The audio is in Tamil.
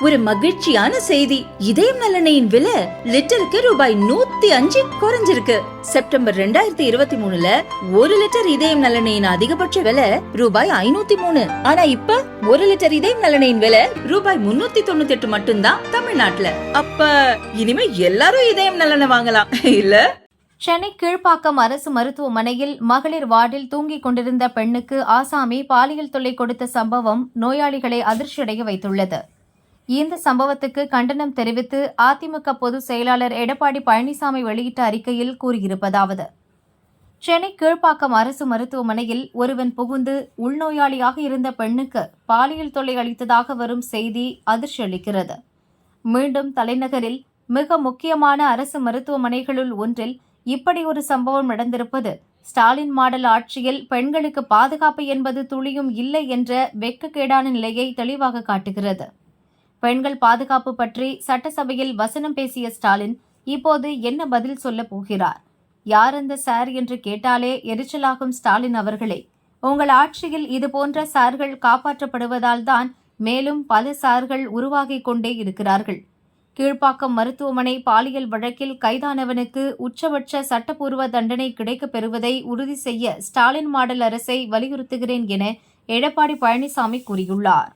ஒரு மகிழ்ச்சியான செய்தி. இதயம் நல்லெண்ணெயின் விலை லிட்டருக்கு ரூபாய் நூத்தி அஞ்சு குறைஞ்சிருக்கு. செப்டம்பர் ரெண்டாயிரத்தி இருபத்தி மூணுல ஒரு லிட்டர் இதயம் நலனையின் அதிகபட்ச விலை ரூபாய் ஐநூத்தி மூணு. ஆனா இப்ப ஒரு லிட்டர் இதயம் நலனையின் விலை ரூபாய் முன்னூத்தி தொண்ணூத்தி எட்டு மட்டும்தான் தமிழ்நாட்டுல. அப்ப இனிமே எல்லாரும் இதயம் நலனை வாங்கலாம். இல்ல? சென்னை கீழ்ப்பாக்கம் அரசு மருத்துவமனையில் மகளிர் வார்டில் தூங்கிக் கொண்டிருந்த பெண்ணுக்கு ஆசாமி பாலியல் தொல்லை கொடுத்த சம்பவம் நோயாளிகளை அதிர்ச்சியடைய வைத்துள்ளது. இந்த சம்பவத்துக்கு கண்டனம் தெரிவித்து அதிமுக பொதுச் செயலாளர் எடப்பாடி பழனிசாமி வெளியிட்ட அறிக்கையில் கூறியிருப்பதாவது சென்னை கீழ்ப்பாக்கம் அரசு மருத்துவமனையில் ஒருவன் புகுந்து உள்நோயாளியாக இருந்த பெண்ணுக்கு பாலியல் தொல்லை அளித்ததாக வரும் செய்தி அதிர்ச்சி அளிக்கிறது மீண்டும் தலைநகரில் மிக முக்கியமான அரசு மருத்துவமனைகளுள் ஒன்றில் இப்படி ஒரு சம்பவம் நடந்திருப்பது ஸ்டாலின் மாடல் ஆட்சியில் பெண்களுக்கு பாதுகாப்பு என்பது துளியும் இல்லை என்ற வெட்கக்கேடான நிலையை தெளிவாக காட்டுகிறது. பெண்கள் பாதுகாப்பு பற்றி சட்டசபையில் வசனம் பேசிய ஸ்டாலின் இப்போது என்ன பதில் சொல்லப் போகிறார்? யார் அந்த சார் என்று கேட்டாலே எரிச்சலாகும் ஸ்டாலின் அவர்களே. உங்கள் ஆட்சியில் இதுபோன்ற சார்கள் காப்பாற்றப்படுவதால் தான் மேலும் பல சார்கள் உருவாகிக் கொண்டே இருக்கிறார்கள். கீழ்ப்பாக்கம் மருத்துவமனை பாலியல் வழக்கில் கைதானவனுக்கு உச்சபட்ச சட்டப்பூர்வ தண்டனை கிடைக்கப் பெறுவதை உறுதி செய்ய ஸ்டாலின் மாடல் அரசை வலியுறுத்துகிறேன் என எடப்பாடி பழனிசாமி கூறியுள்ளார்.